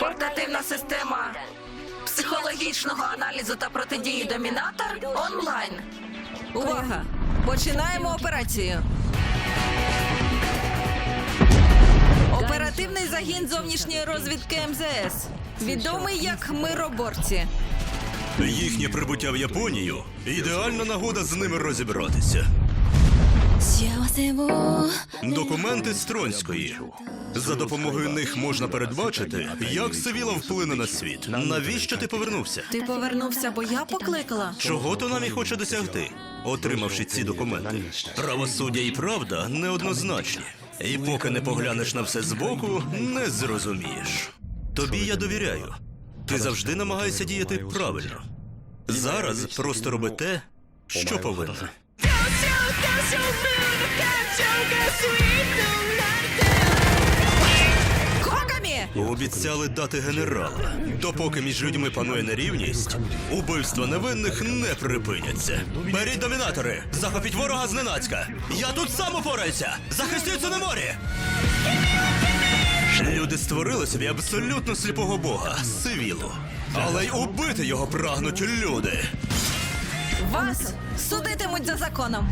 Портативна система психологічного аналізу та протидії домінатор онлайн. Увага! Починаємо операцію. Оперативний загін зовнішньої розвідки МЗС. Відомий як мироборці. Їхнє прибуття в Японію ідеальна нагода з ними розібратися. Документи Стронської за допомогою них можна передбачити, як Сивіла вплине на світ. Навіщо ти повернувся? Ти повернувся, бо я покликала. Чого то нам і хоче досягти, отримавши ці документи? Правосуддя і правда неоднозначні, і поки не поглянеш на все збоку, не зрозумієш. Тобі я довіряю. Ти завжди намагаєшся діяти правильно. Зараз просто роби те, що повинно. Обіцяли дати генерала. Допоки між людьми панує нерівність, убивства невинних не припиняться. Беріть домінатори! Захопіть ворога зненацька! Я тут сам упораюся! Захистіться на морі! Люди створили собі абсолютно сліпого бога Сивілу. Але й убити його прагнуть люди. Вас судитимуть за законом.